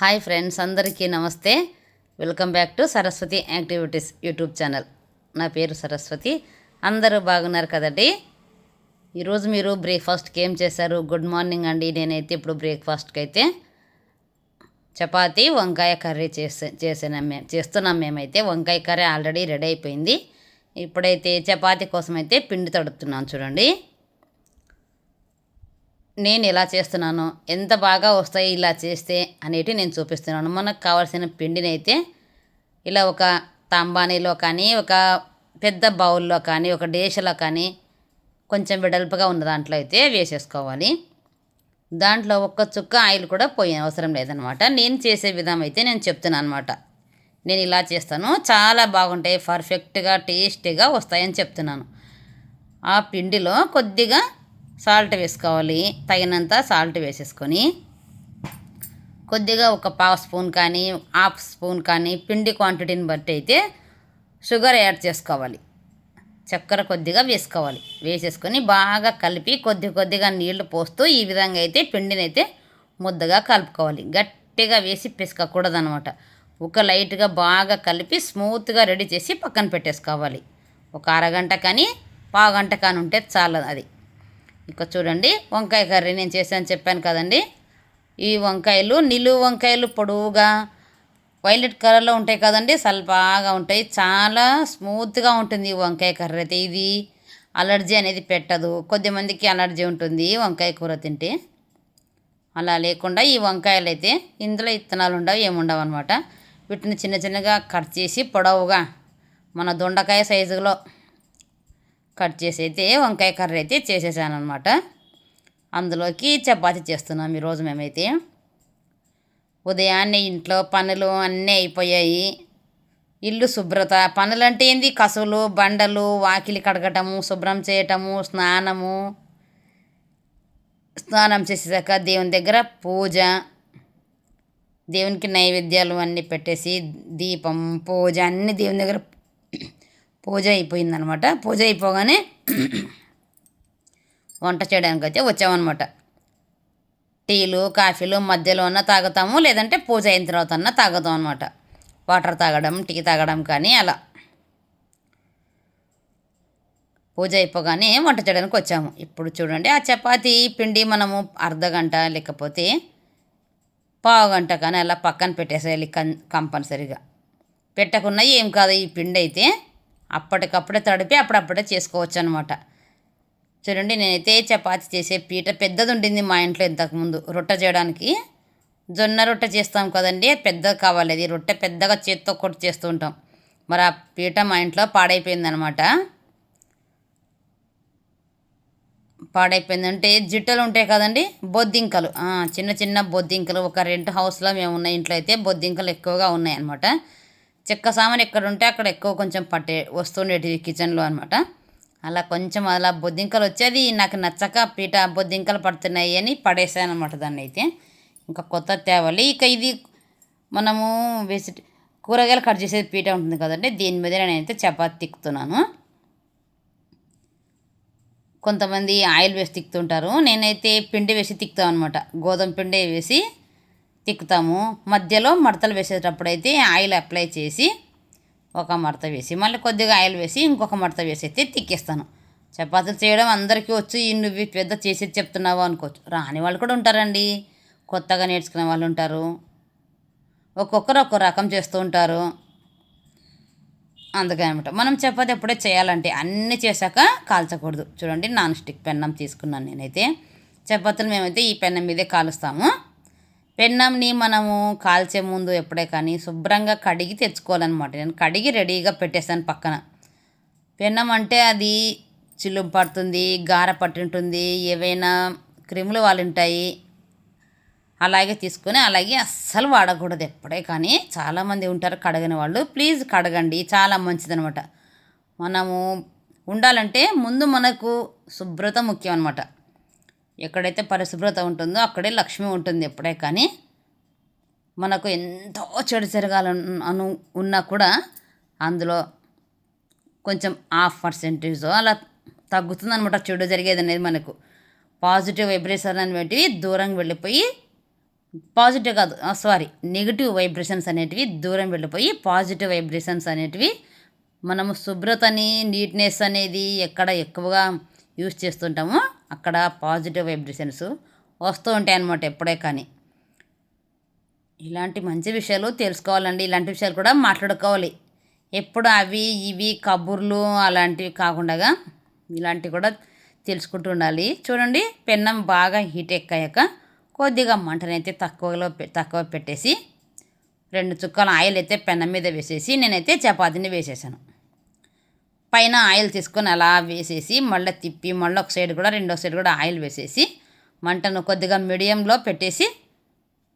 Hi friends అందరికీ నమస్తే. Welcome back to Saraswati activities YouTube channel. నా పేరు సరస్వతి. అందరూ బాగున్నారు కదండి? ఈరోజు మీరు బ్రేక్ఫాస్ట్కి ఏం చేశారు? గుడ్ మార్నింగ్ అండి. నేనైతే ఇప్పుడు బ్రేక్ఫాస్ట్కి అయితే చపాతీ వంకాయ కర్రీ చేసే చేసాను మేము చేస్తున్నాం మేమైతే. వంకాయ కర్రీ ఆల్రెడీ రెడీ అయిపోయింది. ఇప్పుడైతే చపాతీ కోసం అయితే పిండి తడుపుతున్నాం చూడండి. నేను ఎలా చేస్తున్నాను ఎంత బాగా వస్తాయి ఇలా చేస్తే అనేటివి నేను చూపిస్తున్నాను. మనకు కావాల్సిన పిండిని అయితే ఇలా ఒక తాంబానీలో కానీ ఒక పెద్ద బౌల్లో కానీ ఒక డేషలో కానీ కొంచెం వెడల్పుగా ఉన్న దాంట్లో అయితే వేసేసుకోవాలి. దాంట్లో ఒక్క చుక్క ఆయిల్ కూడా పోయే అవసరం లేదనమాట. నేను చేసే విధానం అయితే నేను చెప్తున్నాను అనమాట. నేను ఇలా చేస్తాను చాలా బాగుంటాయి పర్ఫెక్ట్గా టేస్టీగా వస్తాయని చెప్తున్నాను. ఆ పిండిలో కొద్దిగా సాల్ట్ వేసుకోవాలి. తగినంత సాల్ట్ వేసేసుకొని కొద్దిగా ఒక పావు స్పూన్ కానీ హాఫ్ స్పూన్ కానీ పిండి క్వాంటిటీని బట్టి అయితే షుగర్ యాడ్ చేసుకోవాలి. చక్కెర కొద్దిగా వేసుకోవాలి. వేసేసుకొని బాగా కలిపి కొద్ది కొద్దిగా నీళ్ళు పోస్తూ ఈ విధంగా అయితే పిండిని అయితే ముద్దగా కలుపుకోవాలి. గట్టిగా వేసి పిసకకూడదు అనమాట ఒక లైట్గా బాగా కలిపి స్మూత్గా రెడీ చేసి పక్కన పెట్టేసుకోవాలి. ఒక అరగంట కానీ పావు గంట కానీ ఉంటే చాలు అది. ఇంకా చూడండి వంకాయ కర్రీ నేను చేశాను చెప్పాను కదండి. ఈ వంకాయలు నిలువు వంకాయలు పొడవుగా వైలెట్ కలర్లో ఉంటాయి కదండి సల్పాగా ఉంటాయి. చాలా స్మూత్గా ఉంటుంది ఈ వంకాయ కర్రీ అయితే. ఇది అలర్జీ అనేది పెట్టదు. కొద్దిమందికి అలర్జీ ఉంటుంది వంకాయ కూర తింటే. అలా లేకుండా ఈ వంకాయలు అయితే ఇందులో ఇత్తనాలు ఉండవు ఏముండవు అనమాట వీటిని చిన్న చిన్నగా కట్ చేసి పొడవుగా మన దొండకాయ సైజులో కట్ చేసి అయితే వంకాయ కర్రీ అయితే చేసేసాను అనమాట అందులోకి చపాతీ చేస్తున్నాం ఈరోజు మేమైతే. ఉదయాన్నే ఇంట్లో పనులు అన్నీ అయిపోయాయి. ఇల్లు శుభ్రత పనులు అంటే ఏంది? కసులు బండలు వాకిలి కడగటము శుభ్రం చేయటము స్నానము. స్నానం చేసేసాక దేవుని దగ్గర పూజ. దేవునికి నైవేద్యాలు అన్నీ పెట్టేసి దీపం పూజ అన్నీ దేవుని దగ్గర పూజ అయిపోయిందనమాట. పూజ అయిపోగానే వంట చేయడానికి అయితే వచ్చామన్నమాట టీలు కాఫీలు మధ్యలో అన్న తాగుతాము లేదంటే పూజ అయిన తర్వాత అన్న తాగుతాం అనమాట వాటర్ తాగడం టీ తాగడం కానీ అలా. పూజ అయిపోగానే వంట చేయడానికి వచ్చాము. ఇప్పుడు చూడండి ఆ చపాతి పిండి మనము అర్ధ గంట లేకపోతే పావు గంట కానీ అలా పక్కన పెట్టేసేయాలి కం కంపల్సరీగా. పెట్టకున్నా ఏం కాదు ఈ పిండి అయితే అప్పటికప్పుడే తడిపి అప్పుడప్పుడే చేసుకోవచ్చు అనమాట చూడండి నేనైతే చపాతి చేసే పీట పెద్దది ఉండింది మా ఇంట్లో ఇంతకుముందు. రొట్టె చేయడానికి జొన్న రొట్టె చేస్తాం కదండి పెద్దది కావాలి. అది రొట్టె పెద్దగా చేత్తో కొట్టి చేస్తూ ఉంటాం. మరి ఆ పీట మా ఇంట్లో పాడైపోయిందనమాట పాడైపోయిందంటే జిట్టలు ఉంటాయి కదండి బొద్దింకలు. చిన్న చిన్న బొద్దింకలు. ఒక రెంట్ హౌస్లో మేము ఉన్న ఇంట్లో అయితే బొద్దింకలు ఎక్కువగా ఉన్నాయన్నమాట. చెక్క సామాన్ ఎక్కడ ఉంటే అక్కడ ఎక్కువ కొంచెం పట్టే వస్తుండేటివి కిచెన్లో అనమాట అలా కొంచెం అలా బొద్దింకలు వచ్చేది నాకు నచ్చక పీట బొద్దింకలు పడుతున్నాయి అని పడేసాను అనమాట దాన్ని అయితే. ఇంకా కొత్త తేవాలి. ఇక ఇది మనము వేసి కూరగాయలు కట్ చేసేది పీట ఉంటుంది కదండి దీని మీద నేనైతే చపాతి తిక్కుతున్నాను. కొంతమంది ఆయిల్ వేసి తిక్కుతుంటారు నేనైతే పిండి వేసి తిక్కుతాం అనమాట గోధుమ పిండి వేసి తిక్కుతాము. మధ్యలో మడతలు వేసేటప్పుడు అయితే ఆయిల్ అప్లై చేసి ఒక మడత వేసి మళ్ళీ కొద్దిగా ఆయిల్ వేసి ఇంకొక మడత వేసి అయితే తిక్కేస్తాను. చపాతీలు చేయడం అందరికీ వచ్చి. నువ్వు పెద్ద చేసేది చెప్తున్నావు అనుకోవచ్చు. రాని వాళ్ళు కూడా ఉంటారండి. కొత్తగా నేర్చుకునే వాళ్ళు ఉంటారు. ఒక్కొక్కరు ఒక్కో రకం చేస్తూ ఉంటారు. అందుకని అనమాట మనం చపాతి ఎప్పుడే చేయాలంటే అన్నీ చేశాక కాల్చకూడదు. చూడండి నాన్ స్టిక్ పెన్నం తీసుకున్నాను నేనైతే. చపాతీలు మేమైతే ఈ పెన్నం మీదే కాలుస్తాము. పెన్నంని మనము కాల్చే ముందు ఎప్పుడే కానీ శుభ్రంగా కడిగి తెచ్చుకోవాలన్నమాట. నేను కడిగి రెడీగా పెట్టేశాను పక్కన. పెన్నం అంటే అది చిల్లు పడుతుంది గార పట్టింటుంది ఏవైనా క్రిములు వాళ్ళుంటాయి అలాగే తీసుకొని అలాగే అస్సలు వాడకూడదు ఎప్పుడే కానీ. చాలామంది ఉంటారు కడగని వాళ్ళు. ప్లీజ్ కడగండి చాలా మంచిదనమాట మనము ఉండాలంటే ముందు మనకు శుభ్రత ముఖ్యం అనమాట ఎక్కడైతే పరిశుభ్రత ఉంటుందో అక్కడే లక్ష్మి ఉంటుంది ఎప్పుడే కానీ మనకు ఎంతో చెడు జరగాలను అను ఉన్నా కూడా అందులో కొంచెం హాఫ్ పర్సెంటేజ్ అలా తగ్గుతుంది అనమాట చెడు జరిగేది అనేది మనకు. పాజిటివ్ వైబ్రేషన్ అనేటివి దూరం వెళ్ళిపోయి పాజిటివ్ కాదు సారీ నెగిటివ్ వైబ్రేషన్స్ అనేటివి దూరం వెళ్ళిపోయి పాజిటివ్ వైబ్రేషన్స్ అనేటివి మనము శుభ్రతని నీట్నెస్ అనేది ఎక్కడ ఎక్కువగా యూస్ చేస్తుంటామో అక్కడ పాజిటివ్ వైబ్రేషన్స్ వస్తూ ఉంటాయి అన్నమాట ఎప్పుడే కానీ. ఇలాంటి మంచి విషయాలు తెలుసుకోవాలండి. ఇలాంటి విషయాలు కూడా మాట్లాడుకోవాలి. ఎప్పుడు అవి ఇవి కబుర్లు అలాంటివి కాకుండా ఇలాంటివి కూడా తెలుసుకుంటూ ఉండాలి. చూడండి పెన్నం బాగా హీట్ ఎక్కాక కొద్దిగా మంటనైతే తక్కువలో తక్కువ పెట్టేసి రెండు చుక్కల ఆయిల్ అయితే పెన్నం మీద వేసేసి నేనైతే చపాతీని వేసేసాను. పైన ఆయిల్ తీసుకొని అలా వేసేసి మళ్ళీ తిప్పి మళ్ళీ ఒక సైడ్ కూడా రెండో సైడ్ కూడా ఆయిల్ వేసేసి మంటను కొద్దిగా మీడియంలో పెట్టేసి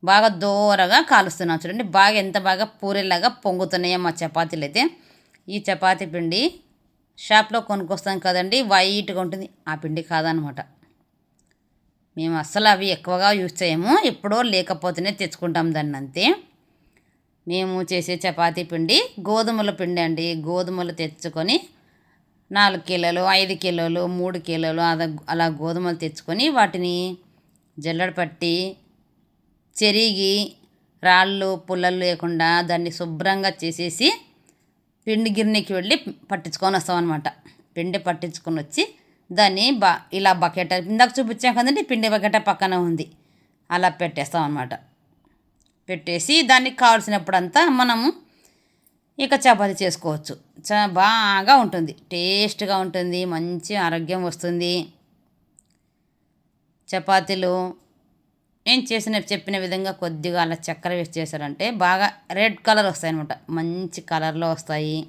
బాగా దూరగా కాలుస్తున్నాం. చూడండి బాగా ఎంత బాగా పూరేలాగా పొంగుతున్నాయో మా చపాతీలు అయితే. ఈ చపాతీ పిండి షాప్లో కొనుక్కొస్తాం కదండి వైట్గా ఉంటుంది. ఆ పిండి కాదనమాట. మేము అస్సలు అవి ఎక్కువగా యూజ్ చేయము ఎప్పుడో లేకపోతేనే తెచ్చుకుంటాం దాన్ని అంతే. మేము చేసే చపాతీ పిండి గోధుమల పిండి అండి. గోధుమలు తెచ్చుకొని నాలుగు కిలోలు ఐదు కిలోలు మూడు కిలోలు అలా అలా గోధుమలు తెచ్చుకొని వాటిని జల్లడ పట్టి చెరిగి రాళ్ళు పుల్లలు లేకుండా దాన్ని శుభ్రంగా చేసేసి పిండి గిన్నెకి వెళ్ళి పట్టించుకొని వస్తాం అనమాట పిండి పట్టించుకొని వచ్చి దాన్ని బా ఇలా బకెట్ ఇందాక చూపించాం కదండి పిండి బకెట పక్కన ఉంది. అలా పెట్టేస్తాం అనమాట పెట్టేసి దానికి కావాల్సినప్పుడంతా మనము ఇక చపాతి చేసుకోవచ్చు. చా బాగా ఉంటుంది. టేస్ట్గా ఉంటుంది. మంచి ఆరోగ్యం వస్తుంది. చపాతీలు నేను చేసిన చెప్పిన విధంగా కొద్దిగా అలా చక్కెర వేసి చేశారంటే బాగా రెడ్ కలర్ వస్తాయి అనమాట మంచి కలర్లో వస్తాయి.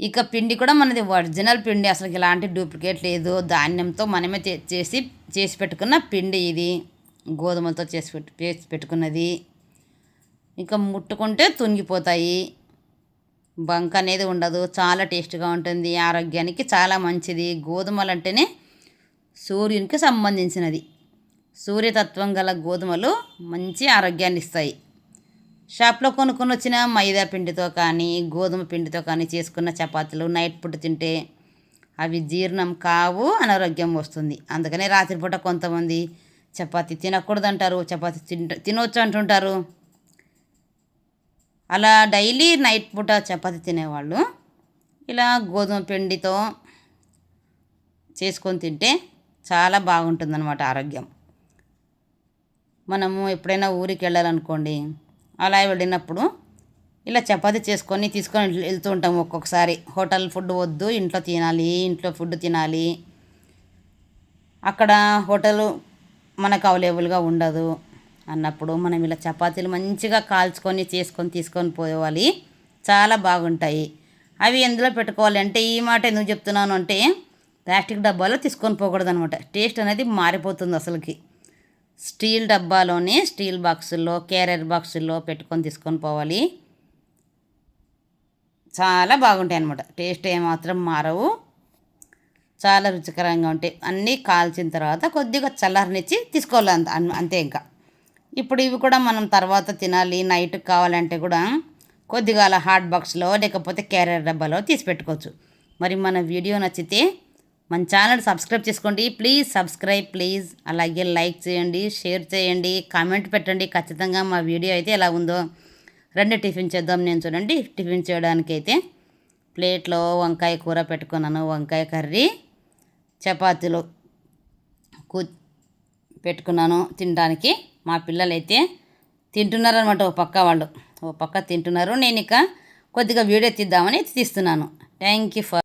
ఇక పిండి కూడా మనది ఒరిజినల్ పిండి. అసలు ఇలాంటి డూప్లికేట్ లేదు. ధాన్యంతో మనమే చేసి చేసి పెట్టుకున్న పిండి ఇది. గోధుమలతో చేసి పెట్టు చేసి పెట్టుకున్నది. ఇంకా ముట్టుకుంటే తుంగిపోతాయి బంక్ అనేది ఉండదు. చాలా టేస్ట్గా ఉంటుంది. ఆరోగ్యానికి చాలా మంచిది. గోధుమలు అంటేనే సూర్యునికి సంబంధించినది. సూర్యతత్వం గల గోధుమలు మంచి ఆరోగ్యాన్ని ఇస్తాయి. షాప్లో కొనుక్కొని వచ్చిన మైదా పిండితో కానీ గోధుమ పిండితో కానీ చేసుకున్న చపాతీలు నైట్ పూట తింటే అవి జీర్ణం కావు అనారోగ్యం వస్తుంది. అందుకనే రాత్రిపూట కొంతమంది చపాతీ తినకూడదు అంటారు చపాతీ తింట తినవచ్చు అంటుంటారు. అలా డైలీ నైట్ పూట చపాతి తినేవాళ్ళు. ఇలా గోధుమ పిండితో చేసుకొని తింటే చాలా బాగుంటుందన్నమాట ఆరోగ్యం. మనము ఎప్పుడైనా ఊరికి వెళ్ళాలనుకోండి అలా వెళ్ళినప్పుడు ఇలా చపాతి చేసుకొని తీసుకొని వెళ్తూ ఉంటాము ఒక్కొక్కసారి. హోటల్ ఫుడ్ వద్దు ఇంట్లో తినాలి ఇంట్లో ఫుడ్ తినాలి. అక్కడ హోటల్ మనకు అవైలబుల్గా ఉండదు. అన్నప్పుడు మనం ఇలా చపాతీలు మంచిగా కాల్చుకొని చేసుకొని తీసుకొని పోవాలి. చాలా బాగుంటాయి. అవి ఎందులో పెట్టుకోవాలి అంటే ఈ మాట ఎందుకు చెప్తున్నాను అంటే ప్లాస్టిక్ డబ్బాలో తీసుకొని పోకూడదు అనమాట టేస్ట్ అనేది మారిపోతుంది అసలుకి. స్టీల్ డబ్బాలోనే స్టీల్ బాక్సుల్లో క్యారియర్ బాక్సుల్లో పెట్టుకొని తీసుకొని పోవాలి. చాలా బాగుంటాయి అనమాట టేస్ట్ ఏమాత్రం మారవు. చాలా రుచికరంగా ఉంటాయి. అన్నీ కాల్చిన తర్వాత కొద్దిగా చల్లారనిచ్చి తీసుకోవాలి అంత అంతే ఇంకా. ఇప్పుడు ఇవి కూడా మనం తర్వాత తినాలి. నైట్ కావాలంటే కూడా కొద్దిగా అలా హాట్ బాక్స్లో లేకపోతే క్యారియర్ డబ్బాలో తీసి పెట్టుకోవచ్చు. మరి మన వీడియో నచ్చితే మన ఛానల్ సబ్స్క్రైబ్ చేసుకోండి. ప్లీజ్ సబ్స్క్రైబ్ ప్లీజ్ అలాగే లైక్ చేయండి షేర్ చేయండి కామెంట్ పెట్టండి. ఖచ్చితంగా మా వీడియో అయితే ఎలా ఉందో రండి టిఫిన్ చేద్దాం. నేను చూడండి టిఫిన్ చేయడానికి అయితే ప్లేట్లో వంకాయ కూర పెట్టుకున్నాను. వంకాయ కర్రీ చపాతీలు కూ పెట్టుకున్నాను తినడానికి. మా పిల్లలైతే తింటున్నారనమాట ఓ పక్క వాళ్ళు. ఓ పక్క తింటున్నారు. నేను ఇక కొద్దిగా వీడియో తీద్దామని తీస్తున్నాను. Thank you for